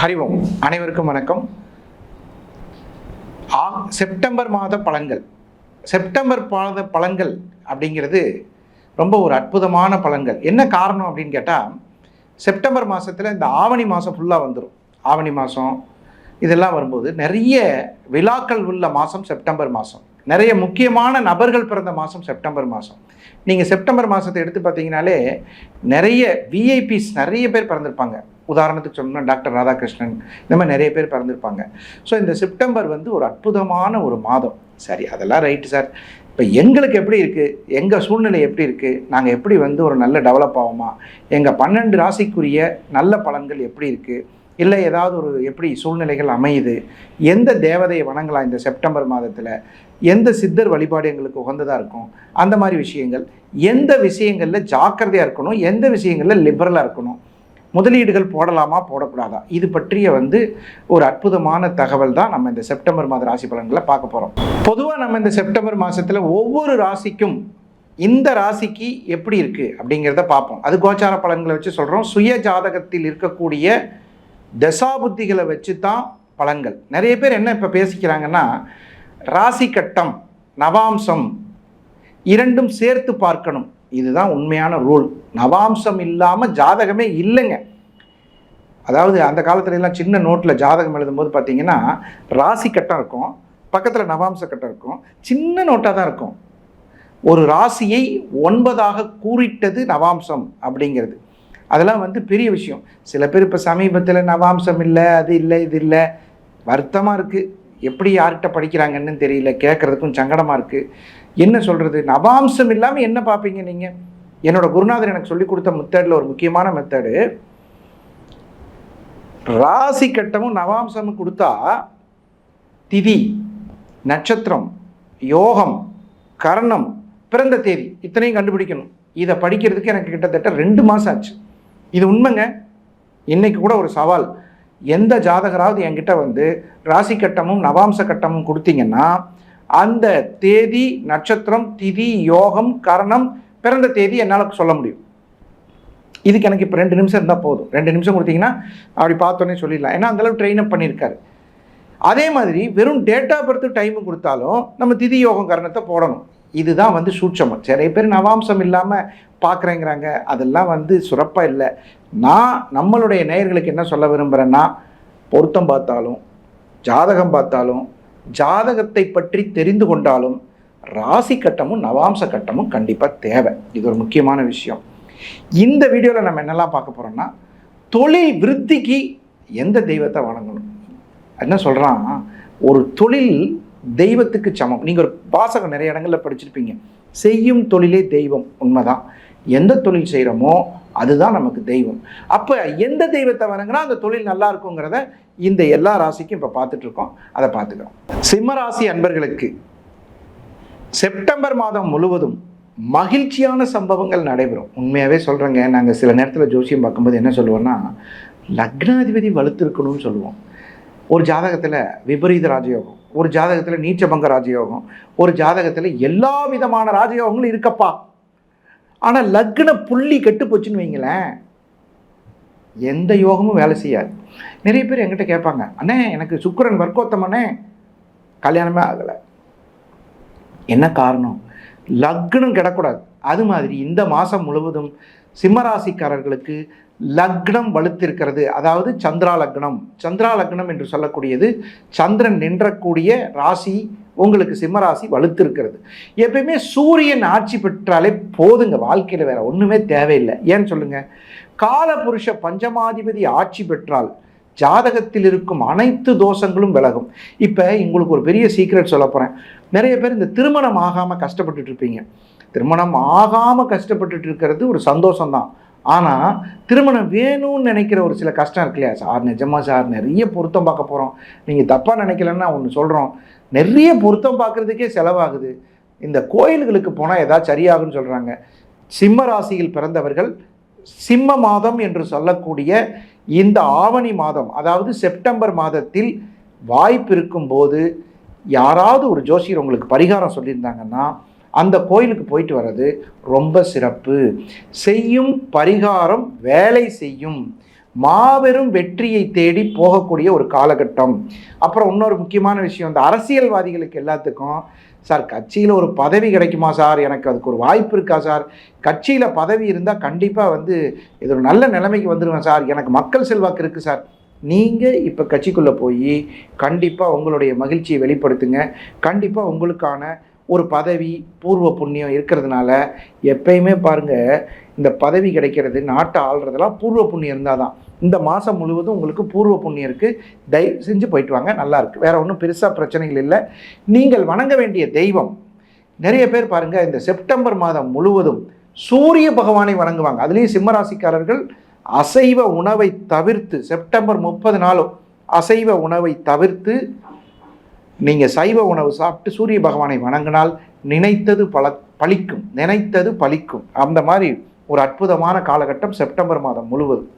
ஹரிவோம் அனைவருக்கும் வணக்கம். ஆ- செப்டம்பர் மாத பழங்கள். செப்டம்பர் மாத பழங்கள் அப்படிங்கிறது ரொம்ப ஒரு அற்புதமான பழங்கள். என்ன காரணம் அப்படின்னு கேட்டால் செப்டம்பர் மாதத்தில் இந்த ஆவணி மாதம் ஃபுல்லாக வந்துடும் ஆவணி மாதம் இதெல்லாம் வரும்போது நிறைய விழாக்கள் உள்ள மாதம் செப்டம்பர் மாதம் நிறைய முக்கியமான நபர்கள் பிறந்த மாதம் செப்டம்பர் மாதம் நீங்கள் செப்டம்பர் மாதத்தை எடுத்து பார்த்தீங்கனாலே நிறைய விஐபிஸ் நிறைய பேர் பிறந்திருப்பாங்க. உதாரணத்துக்கு சொன்னோம்னா டாக்டர் ராதாகிருஷ்ணன் இந்த மாதிரி நிறைய பேர் பிறந்திருப்பாங்க. ஸோ இந்த செப்டம்பர் வந்து ஒரு அற்புதமான ஒரு மாதம். சரி அதெல்லாம் ரைட்டு சார் இப்போ எங்களுக்கு எப்படி இருக்குது எங்கள் சூழ்நிலை எப்படி இருக்குது நாங்கள் எப்படி வந்து ஒரு நல்ல டெவலப் ஆகுமா? எங்கள் பன்னெண்டு ராசிக்குரிய நல்ல பலன்கள் எப்படி இருக்குது இல்லை ஏதாவது ஒரு எப்படி சூழ்நிலைகள் அமையுது? எந்த தேவதையை வணங்கலாம் இந்த செப்டம்பர் மாதத்தில்? எந்த சித்தர் வழிபாடு எங்களுக்கு உகந்ததாக இருக்கும்? அந்த மாதிரி விஷயங்கள். எந்த விஷயங்களில் ஜாக்கிரதையாக இருக்கணும்? எந்த விஷயங்களில் லிபரலாக இருக்கணும்? முதலீடுகள் போடலாமா போடக்கூடாதா? இது பற்றிய வந்து ஒரு அற்புதமான தகவல் தான் நம்ம இந்த செப்டம்பர் மாத ராசி பலன்களை பார்க்க போகிறோம் பொதுவாக நம்ம இந்த செப்டம்பர் மாதத்தில் ஒவ்வொரு ராசிக்கும் இந்த ராசிக்கு எப்படி இருக்குது அப்படிங்கிறத பார்ப்போம். அது கோச்சார பலன்களை வச்சு சொல்கிறோம் சுய ஜாதகத்தில் இருக்கக்கூடிய தசாபுத்திகளை வச்சு தான் பலன்கள். நிறைய பேர் என்ன இப்போ பேசிக்கிறாங்கன்னா ராசி கட்டம் நவாம்சம் இரண்டும் சேர்த்து பார்க்கணும். இதுதான் உண்மையான ரூல் நவாம்சம் இல்லாமல் ஜாதகமே இல்லைங்க. அதாவது அந்த காலத்துலலாம் சின்ன நோட்டில் ஜாதகம் எழுதும்போது பார்த்தீங்கன்னா ராசி கட்டம் இருக்கும் பக்கத்தில் நவாம்ச கட்டம் இருக்கும் சின்ன நோட்டாக தான் இருக்கும். ஒரு ராசியை ஒன்பதாக கூறிட்டது நவாம்சம் அப்படிங்கிறது. அதெல்லாம் வந்து பெரிய விஷயம். சில பேர் இப்போ சமீபத்தில் நவாம்சம் இல்லை அது இல்லை இது இல்லை. வருத்தமாக இருக்குது எப்படி யார்கிட்ட படிக்கிறாங்கன்னு தெரியல கேட்குறதுக்கும் சங்கடமாக இருக்குது என்ன சொல்கிறது நவாம்சம் இல்லாமல் என்ன பார்ப்பீங்க நீங்கள் என்னோடய குருநாதர் எனக்கு சொல்லிக் கொடுத்த மெத்தடில் ஒரு முக்கியமான மெத்தடு ராசி கட்டமும் நவாம்சமும் கொடுத்தா திதி நட்சத்திரம் யோகம் கரணம் பிறந்த தேதி இத்தனையும் கண்டுபிடிக்கணும். இதை படிக்கிறதுக்கு எனக்கு கிட்டத்தட்ட ரெண்டு மாதம் ஆச்சு. இது உண்மைங்க? இன்னைக்கு கூட ஒரு சவால். எந்த ஜாதகராவது என்கிட்ட வந்து ராசி கட்டமும் நவாம்ச கட்டமும் கொடுத்தீங்கன்னா அந்த தேதி நட்சத்திரம் திதி யோகம் கரணம் பிறந்த தேதி என்னால் சொல்ல முடியும். இதுக்கு எனக்கு இப்போ ரெண்டு நிமிஷம் இருந்தால் போதும். ரெண்டு நிமிஷம் கொடுத்தீங்கன்னா அப்படி பார்த்தோன்னே சொல்லிடலாம். ஏன்னா அந்தளவு ட்ரெயின் அப் பண்ணியிருக்காரு. அதே மாதிரி வெறும் டேட் ஆஃப் பர்த் டைமு கொடுத்தாலும் நம்ம திதி யோகம் கரணத்தை போடணும். இதுதான் வந்து சூட்சமம். நிறைய பேர் நவாம்சம் இல்லாமல் பார்க்குறேங்கிறாங்க அதெல்லாம் வந்து சுரப்பாக இல்லை. நான் நம்மளுடைய நேயர்களுக்கு என்ன சொல்ல விரும்புகிறேன்னா பொருத்தம் பார்த்தாலும் ஜாதகம் பார்த்தாலும் ஜாதகத்தை பற்றி தெரிந்து கொண்டாலும் ராசி கட்டமும் நவாம்ச கட்டமும் கண்டிப்பாக தேவை. இது ஒரு முக்கியமான விஷயம். இந்த வீடியோவில் நம்ம என்னெல்லாம் பார்க்க போகிறோம்னா தொழில் விருத்திக்கு எந்த தெய்வத்தை வணங்கணும்? என்ன சொல்கிறான் ஒரு தொழில் தெய்வத்துக்கு சமம். நீங்கள் ஒரு வாசகம் நிறைய இடங்களில் படிச்சிருப்பீங்க. செய்யும் தொழிலே தெய்வம். உண்மைதான். எந்த தொழில் செய்கிறோமோ அதுதான் நமக்கு தெய்வம். அப்போ எந்த தெய்வத்தை வணங்கினா அந்த தொழில் நல்லா இருக்குங்கிறத இந்த எல்லா ராசிக்கும் இப்போ பார்த்துட்டு இருக்கோம் அதை பார்த்துக்கிறோம் சிம்ம ராசி அன்பர்களுக்கு செப்டம்பர் மாதம் முழுவதும் மகிழ்ச்சியான சம்பவங்கள் நடைபெறும். உண்மையாகவே சொல்கிறேங்க நாங்கள் சில நேரத்தில் ஜோசியம் பார்க்கும்போது என்ன சொல்லுவோம்னா லக்னாதிபதி வலுத்திருக்கணும்னு சொல்லுவோம். ஒரு ஜாதகத்தில் விபரீத ராஜயோகம் ஒரு ஜாதகத்தில் நீச்சபங்க ராஜயோகம் ஒரு ஜாதகத்தில் எல்லா விதமான ராஜயோகங்களும் இருக்கப்பா. ஆனால் லக்ன புள்ளி கெட்டு போச்சுன்னு வைங்களேன். எந்த யோகமும் வேலை செய்யாது. நிறைய பேர் என்கிட்ட கேட்பாங்க அண்ணே எனக்கு சுக்கிரன் வர்க்கோத்தமனே கல்யாணமே ஆகலை. என்ன காரணம்? லக்னம் கிடக்கூடாது. அது மாதிரி இந்த மாதம் முழுவதும் சிம்மராசிக்காரர்களுக்கு லக்னம் வலுத்திருக்கிறது. அதாவது சந்திரா லக்னம். சந்திரா லக்னம் என்று சொல்லக்கூடியது சந்திரன் நின்றக்கூடிய ராசி உங்களுக்கு சிம்மராசி வலுத்திருக்கிறது. எப்பயுமே சூரியன் ஆட்சி பெற்றாலே போதுங்க வாழ்க்கையில் வேற ஒன்றுமே தேவையில்லை. ஏன்னு சொல்லுங்க? காலபுருஷ பஞ்சமாதிபதி ஆட்சி பெற்றால் ஜாதகத்தில் இருக்கும் அனைத்து தோஷங்களும் விலகும். இப்போ உங்களுக்கு ஒரு பெரிய சீக்ரெட் சொல்ல போகிறேன் நிறைய பேர் இந்த திருமணம் ஆகாமல் கஷ்டப்பட்டுட்டு இருப்பீங்க. திருமணம் ஆகாமல் கஷ்டப்பட்டுட்டு இருக்கிறது ஒரு சந்தோஷம்தான். ஆனால் திருமணம் வேணும்னு நினைக்கிற ஒரு சில கஷ்டம் இருக்கு இல்லையா சார்? நிஜமா சார் நிறைய பொருத்தம் பார்க்க போகிறோம் நீங்கள் தப்பாக நினைக்கலன்னா ஒன்று சொல்கிறோம் நிறைய பொருத்தம் பார்க்குறதுக்கே செலவாகுது. இந்த கோயில்களுக்கு போனால் ஏதாவது சரியாகும்னு சொல்கிறாங்க சிம்ம ராசியில் பிறந்தவர்கள் சிம்ம மாதம் என்று சொல்லக்கூடிய இந்த ஆவணி மாதம் அதாவது செப்டம்பர் மாதத்தில் வாய்ப்பு இருக்கும்போது யாராவது ஒரு ஜோசியர் உங்களுக்கு பரிகாரம் சொல்லியிருந்தாங்கன்னா அந்த கோயிலுக்கு போயிட்டு வர்றது ரொம்ப சிறப்பு. செய்யும் பரிகாரம் வேலை செய்யும். மாபெரும் வெற்றியை தேடி போகக்கூடிய ஒரு காலகட்டம். அப்புறம் இன்னொரு முக்கியமான விஷயம் இந்த அரசியல்வாதிகளுக்கு எல்லாத்துக்கும் சார் கட்சியில் ஒரு பதவி கிடைக்குமா சார்? எனக்கு அதுக்கு ஒரு வாய்ப்பு இருக்கா சார்? கட்சியில் பதவி இருந்தால் கண்டிப்பாக வந்து இது ஒரு நல்ல நிலைமைக்கு வந்துடுவேன் சார். எனக்கு மக்கள் செல்வாக்கு இருக்குது சார். நீங்கள் இப்போ கட்சிக்குள்ளே போய் கண்டிப்பாக உங்களுடைய மகிழ்ச்சியை வெளிப்படுத்துங்க. கண்டிப்பாக உங்களுக்கான ஒரு பதவி பூர்வ புண்ணியம் இருக்கிறதுனால எப்பயுமே பாருங்கள் இந்த பதவி கிடைக்கிறது நாட்டை ஆள்றதெல்லாம் பூர்வ புண்ணியம் இருந்தால் தான் இந்த மாதம் முழுவதும் உங்களுக்கு பூர்வ புண்ணியம் இருக்குது தயவு செஞ்சு போயிட்டு வாங்க நல்லா வேறு ஒன்றும் பெருசாக பிரச்சனைகள் இல்லை. நீங்கள் வணங்க வேண்டிய தெய்வம். நிறைய பேர் பாருங்கள் இந்த செப்டம்பர் மாதம் முழுவதும் சூரிய பகவானை வணங்குவாங்க. அதுலேயும் சிம்மராசிக்காரர்கள் அசைவ உணவை தவிர்த்து செப்டம்பர் முப்பது நாளும் அசைவ உணவை தவிர்த்து நீங்கள் சைவ உணவு சாப்பிட்டு சூரிய பகவானை வணங்கினால் நினைத்தது பல பலிக்கும் நினைத்தது பலிக்கும் அந்த மாதிரி ஒரு அற்புதமான காலகட்டம் செப்டம்பர் மாதம் முழுவதும்.